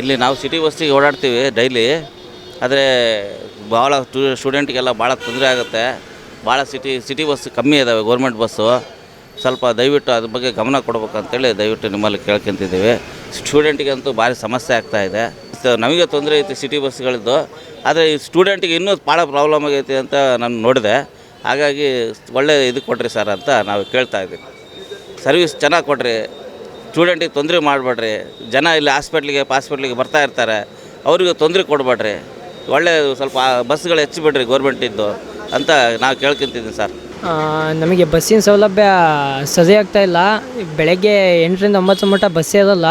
ಇಲ್ಲಿ ನಾವು ಸಿಟಿ ಬಸ್ಸಿಗೆ ಓಡಾಡ್ತೀವಿ ಡೈಲಿ ಆದರೆ ಭಾಳ ಸ್ಟೂಡೆಂಟ್ಗೆಲ್ಲ ಭಾಳ ತೊಂದರೆ ಆಗುತ್ತೆ. ಭಾಳ ಸಿಟಿ ಸಿಟಿ ಬಸ್ ಕಮ್ಮಿ ಇದ್ದಾವೆ ಗೌರ್ಮೆಂಟ್ ಬಸ್ಸು ಸ್ವಲ್ಪ ದಯವಿಟ್ಟು ಅದ್ರ ಬಗ್ಗೆ ಗಮನ ಕೊಡ್ಬೇಕಂತೇಳಿ ದಯವಿಟ್ಟು ನಿಮ್ಮಲ್ಲಿ ಕೇಳ್ಕೊತಿದ್ದೀವಿ. ಸ್ಟೂಡೆಂಟಿಗಂತೂ ಭಾರಿ ಸಮಸ್ಯೆ ಆಗ್ತಾ ಇದೆ. ನಮಗೆ ತೊಂದರೆ ಐತಿ ಸಿಟಿ ಬಸ್ಗಳದ್ದು ಆದರೆ ಈ ಸ್ಟೂಡೆಂಟಿಗೆ ಇನ್ನೂ ಭಾಳ ಪ್ರಾಬ್ಲಮ್ ಆಗೈತಿ ಅಂತ ನಾನು ನೋಡಿದೆ. ಹಾಗಾಗಿ ಒಳ್ಳೆ ಇದು ಕೊಡ್ರಿ ಸರ್ ಅಂತ ನಾವು ಕೇಳ್ತಾ ಇದ್ದೀವಿ. ಸರ್ವಿಸ್ ಚೆನ್ನಾಗಿ ಕೊಡ್ರಿ ಸ್ಟೂಡೆಂಟಿಗೆ ತೊಂದರೆ ಮಾಡಬೇಡ್ರಿ. ಜನ ಇಲ್ಲಿ ಹಾಸ್ಪಿಟ್ಲಿಗೆ ಹಾಸ್ಪಿಟ್ಲಿಗೆ ಬರ್ತಾ ಇರ್ತಾರೆ. ಅವರಿಗೆ ತೊಂದರೆ ಕೊಡಬೇಡ್ರಿ. ಒಳ್ಳೆ ಸ್ವಲ್ಪ ಬಸ್ಗಳು ಹೆಚ್ಚು ಬಿಡ್ರಿ ಗೌರ್ಮೆಂಟಿದ್ದು ಅಂತ ನಾವು ಕೇಳ್ಕೊಂತಿದ್ದೀನಿ ಸರ್. ನಮಗೆ ಬಸ್ಸಿನ ಸೌಲಭ್ಯ ಸರಿ ಆಗ್ತಾ ಇಲ್ಲ. ಬೆಳಗ್ಗೆ ಎಂಟರಿಂದ ಒಂಬತ್ತು ಮಟ್ಟ ಬಸ್ಸೇ ಇರೋಲ್ಲ.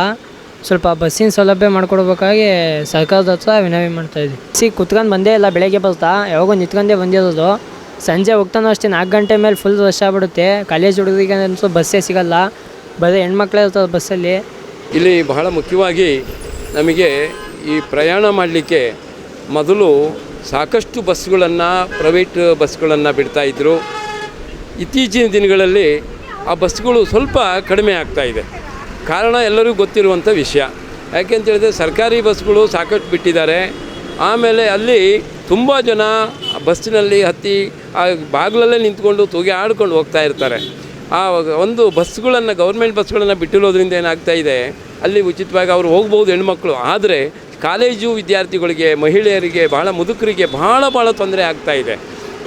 ಸ್ವಲ್ಪ ಬಸ್ಸಿನ ಸೌಲಭ್ಯ ಮಾಡಿಕೊಡ್ಬೇಕಾಗಿ ಸರ್ಕಾರದ ಹತ್ರ ವಿನವಿ ಮಾಡ್ತಾ ಇದ್ವಿ. ಸಿ ಕುತ್ಕೊಂಡು ಬಂದೇ ಇಲ್ಲ, ಬೆಳಗ್ಗೆ ಬರ್ತಾ. ಯಾವಾಗೂ ನಿಂತ್ಕೊಂಡೇ ಬಂದಿರೋದು. ಸಂಜೆ ಹೋಗ್ತಾನೋ ಅಷ್ಟೇ ನಾಲ್ಕು ಗಂಟೆ ಮೇಲೆ ಫುಲ್ ರಶ್ ಆಗ್ಬಿಡುತ್ತೆ. ಕಾಲೇಜ್ ಹುಡುಗರಿಗೆ ಅಂತೂ ಬಸ್ಸೇ ಸಿಗಲ್ಲ. ಬರೀ ಹೆಣ್ಮಕ್ಳೇ ಇರ್ತಾರೆ ಬಸ್ಸಲ್ಲಿ. ಇಲ್ಲಿ ಬಹಳ ಮುಖ್ಯವಾಗಿ ನಮಗೆ ಈ ಪ್ರಯಾಣ ಮಾಡಲಿಕ್ಕೆ ಮೊದಲು ಸಾಕಷ್ಟು ಬಸ್ಗಳನ್ನು, ಪ್ರೈವೇಟ್ ಬಸ್ಗಳನ್ನು ಬಿಡ್ತಾ ಇದ್ದರು ಇತ್ತೀಚಿನ ದಿನಗಳಲ್ಲಿ ಆ ಬಸ್ಗಳು ಸ್ವಲ್ಪ ಕಡಿಮೆ ಆಗ್ತಾ ಇದೆ. ಕಾರಣ ಎಲ್ಲರಿಗೂ ಗೊತ್ತಿರುವಂಥ ವಿಷಯ. ಯಾಕೆಂತೇಳಿದ್ರೆ ಸರ್ಕಾರಿ ಬಸ್ಗಳು ಸಾಕಷ್ಟು ಬಿಟ್ಟಿದ್ದಾರೆ. ಆಮೇಲೆ ಅಲ್ಲಿ ತುಂಬ ಜನ ಬಸ್ಸಿನಲ್ಲಿ ಹತ್ತಿ, ಆ ಬಾಗಿಲಲ್ಲೇ ನಿಂತ್ಕೊಂಡು ತೂಗಿ ಆಡ್ಕೊಂಡು ಹೋಗ್ತಾ ಇರ್ತಾರೆ. ಆ, ಒಂದು ಬಸ್ಗಳನ್ನು ಗೌರ್ಮೆಂಟ್ ಬಸ್ಗಳನ್ನು ಬಿಟ್ಟಿರೋದ್ರಿಂದ ಏನಾಗ್ತಾ ಇದೆ, ಅಲ್ಲಿ ಉಚಿತವಾಗಿ ಅವರು ಹೋಗ್ಬೋದು ಹೆಣ್ಮಕ್ಳು. ಆದರೆ, ಕಾಲೇಜು ವಿದ್ಯಾರ್ಥಿಗಳಿಗೆ, ಮಹಿಳೆಯರಿಗೆ ಭಾಳ ಮುದುಕರಿಗೆ ಭಾಳ ಭಾಳ ತೊಂದರೆ ಆಗ್ತಾ ಇದೆ.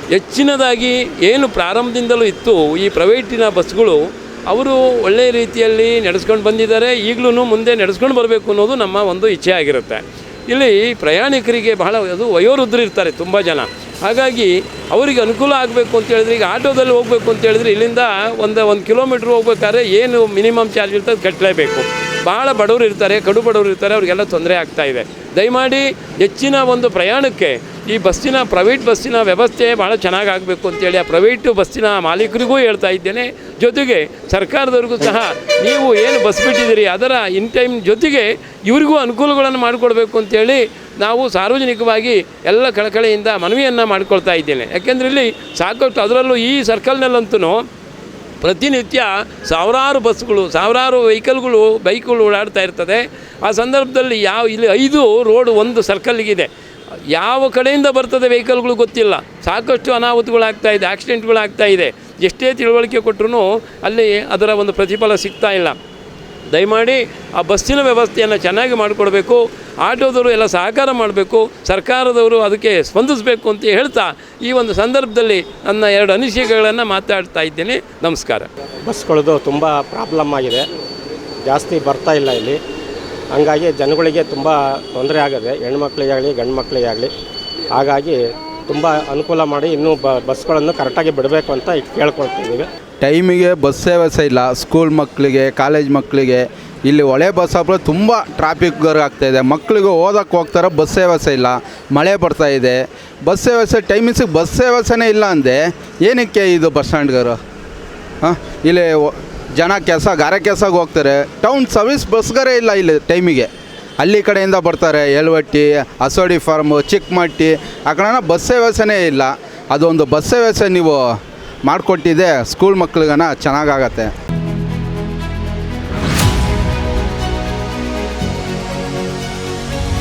ಹೆಚ್ಚಿನದಾಗಿ ಏನು ಪ್ರಾರಂಭದಿಂದಲೂ ಇತ್ತು, ಈ ಪ್ರೈವೇಟಿನ ಬಸ್ಗಳು ಅವರು ಒಳ್ಳೆಯ ರೀತಿಯಲ್ಲಿ ನಡೆಸ್ಕೊಂಡು ಬಂದಿದ್ದಾರೆ ಈಗಲೂ ಮುಂದೆ ನಡೆಸ್ಕೊಂಡು ಬರಬೇಕು ಅನ್ನೋದು ನಮ್ಮ ಒಂದು ಇಚ್ಛೆ ಆಗಿರುತ್ತೆ. ಇಲ್ಲಿ ಪ್ರಯಾಣಿಕರಿಗೆ ಬಹಳ, ಅದು ವಯೋವೃದ್ಧರು ಇರ್ತಾರೆ, ತುಂಬ ಜನ. ಹಾಗಾಗಿ ಅವರಿಗೆ ಅನುಕೂಲ ಆಗಬೇಕು ಅಂತ ಹೇಳಿದ್ರೆ, ಈಗ ಆಟೋದಲ್ಲಿ ಹೋಗಬೇಕು ಅಂತ ಹೇಳಿದ್ರೆ ಇಲ್ಲಿಂದ ಒಂದು ಒಂದು ಕಿಲೋಮೀಟ್ರ್ ಹೋಗ್ಬೇಕಾದ್ರೆ ಏನು ಮಿನಿಮಮ್ ಚಾರ್ಜ್ ಇರ್ತದೆ ಕಟ್ಟಲೇಬೇಕು. ಭಾಳ ಬಡವರು ಇರ್ತಾರೆ, ಕಡು ಬಡವರು ಇರ್ತಾರೆ, ಅವರಿಗೆಲ್ಲ ತೊಂದರೆ ಆಗ್ತಾ ಇದೆ. ದಯಮಾಡಿ ಹೆಚ್ಚಿನ ಒಂದು ಪ್ರಯಾಣಕ್ಕೆ ಈ ಬಸ್ಸಿನ, ಪ್ರೈವೇಟ್ ಬಸ್ಸಿನ ವ್ಯವಸ್ಥೆ ಭಾಳ ಚೆನ್ನಾಗಿ ಅಂತೇಳಿ ಆ ಪ್ರೈವೇಟು ಬಸ್ಸಿನ ಮಾಲೀಕರಿಗೂ ಹೇಳ್ತಾ ಇದ್ದೇನೆ. ಜೊತೆಗೆ ಸರ್ಕಾರದವ್ರಿಗೂ ಸಹ ನೀವು ಏನು ಬಸ್ ಬಿಟ್ಟಿದ್ದೀರಿ, ಅದರ ಇನ್ ಟೈಮ್ ಜೊತೆಗೆ ಇವರಿಗೂ ಅನುಕೂಲಗಳನ್ನು ಮಾಡಿಕೊಡ್ಬೇಕು ಅಂತೇಳಿ ನಾವು ಸಾರ್ವಜನಿಕವಾಗಿ ಎಲ್ಲ ಕಳಕಳಿಯಿಂದ ಮನವಿಯನ್ನು ಮಾಡಿಕೊಳ್ತಾ ಇದ್ದೇನೆ. ಯಾಕೆಂದರೆ ಇಲ್ಲಿ ಸಾಕಷ್ಟು ಅದರಲ್ಲೂ ಈ ಸರ್ಕಲ್ನಲ್ಲಂತೂ ಪ್ರತಿನಿತ್ಯ ಸಾವಿರಾರು ಬಸ್ಗಳು, ಸಾವಿರಾರು ವೆಹಿಕಲ್ಗಳು, ಬೈಕ್ಗಳು ಓಡಾಡ್ತಾ ಇರ್ತದೆ. ಆ ಸಂದರ್ಭದಲ್ಲಿ ಯಾವ ಇಲ್ಲಿ ಐದು ರೋಡ್ ಒಂದು ಸರ್ಕಲ್ಗಿದೆ. ಯಾವ ಕಡೆಯಿಂದ ಬರ್ತದೆ ವೆಹಿಕಲ್ಗಳು ಗೊತ್ತಿಲ್ಲ. ಸಾಕಷ್ಟು ಅನಾಹುತಗಳಾಗ್ತಾ ಇದೆ, ಆಕ್ಸಿಡೆಂಟ್ಗಳಾಗ್ತಾ ಇದೆ. ಎಷ್ಟೇ ತಿಳುವಳಿಕೆ ಕೊಟ್ಟರು ಅಲ್ಲಿ ಅದರ ಒಂದು ಪ್ರತಿಫಲ ಸಿಗ್ತಾ ಇಲ್ಲ. ದಯಮಾಡಿ ಆ ಬಸ್ಸಿನ ವ್ಯವಸ್ಥೆಯನ್ನು ಚೆನ್ನಾಗಿ ಮಾಡಿಕೊಡ್ಬೇಕು, ಆಟೋದವರು ಎಲ್ಲ ಸಹಕಾರ ಮಾಡಬೇಕು, ಸರ್ಕಾರದವರು ಅದಕ್ಕೆ ಸ್ಪಂದಿಸಬೇಕು ಅಂತ ಹೇಳ್ತಾ ಈ ಒಂದು ಸಂದರ್ಭದಲ್ಲಿ ನನ್ನ ಎರಡು ಅನಿಸಿಕೆಗಳನ್ನು ಮಾತಾಡ್ತಾ ಇದ್ದೇನೆ. ನಮಸ್ಕಾರ. ಬಸ್ಗಳದ್ದು ತುಂಬ ಪ್ರಾಬ್ಲಮ್ ಆಗಿದೆ. ಜಾಸ್ತಿ ಬರ್ತಾ ಇಲ್ಲ ಇಲ್ಲಿ. ಹಂಗಾಗಿ ಜನಗಳಿಗೆ ತುಂಬ ತೊಂದರೆ ಆಗಿದೆ, ಹೆಣ್ಮಕ್ಳಿಗಾಗಲಿ ಗಂಡು ಮಕ್ಕಳಿಗಾಗಲಿ ಹಾಗಾಗಿ ತುಂಬ ಅನುಕೂಲ ಮಾಡಿ ಇನ್ನೂ ಬಸ್ಗಳನ್ನು ಕರೆಕ್ಟಾಗಿ ಬಿಡಬೇಕು ಅಂತ ಕೇಳ್ಕೊಳ್ತಿದ್ದೀವಿ ಟೈಮಿಗೆ ಬಸ್ ವ್ಯವಸ್ಥೆ ಇಲ್ಲ, ಸ್ಕೂಲ್ ಮಕ್ಕಳಿಗೆ, ಕಾಲೇಜ್ ಮಕ್ಕಳಿಗೆ. ಇಲ್ಲಿ ಒಳೆ ಬಸ್ ಹಬ್ಬ ತುಂಬ ಟ್ರಾಫಿಕ್ ಆಗ್ತಾ ಇದೆ. ಮಕ್ಕಳಿಗೆ ಓದಕ್ಕೆ ಹೋಗ್ತಾರೆ ಬಸ್ ವ್ಯವಸ್ಥೆ ಇಲ್ಲ, ಮಳೆ ಬರ್ತಾ ಇದೆ. ಬಸ್ ವ್ಯವಸ್ಥೆ ಟೈಮಿಂಗ್ಸಿಗೆ ಬಸ್ ವ್ಯವಸ್ಥೆನೇ ಇಲ್ಲ ಅಂದೆ, ಏನಕ್ಕೆ ಇದು ಬಸ್ ಸ್ಟ್ಯಾಂಡ್ಗರು ಹಾಂ, ಇಲ್ಲಿ ಜನ ಕೆಲಸ, ಗಾರೆ ಕೆಲಸಕ್ಕೆ ಹೋಗ್ತಾರೆ. ಟೌನ್ ಸರ್ವಿಸ್ ಬಸ್ಗಾರೇ ಇಲ್ಲ ಇಲ್ಲಿ ಟೈಮಿಗೆ. ಹಳ್ಳಿ ಕಡೆಯಿಂದ ಬರ್ತಾರೆ ಎಳ್ವಟ್ಟಿ ಅಸೋಡಿ ಫಾರ್ಮು ಚಿಕ್ಕಮಟ್ಟಿ. ಆ ಕಡೆ ಬಸ್ ವ್ಯವಸ್ಥೆನೇ ಇಲ್ಲ. ಅದೊಂದು ಬಸ್ ವ್ಯವಸ್ಥೆ ನೀವು ಮಾಡಿಕೊಟ್ಟಿದ್ದೆ ಸ್ಕೂಲ್ ಮಕ್ಳಿಗನ ಚೆನ್ನಾಗಾಗತ್ತೆ.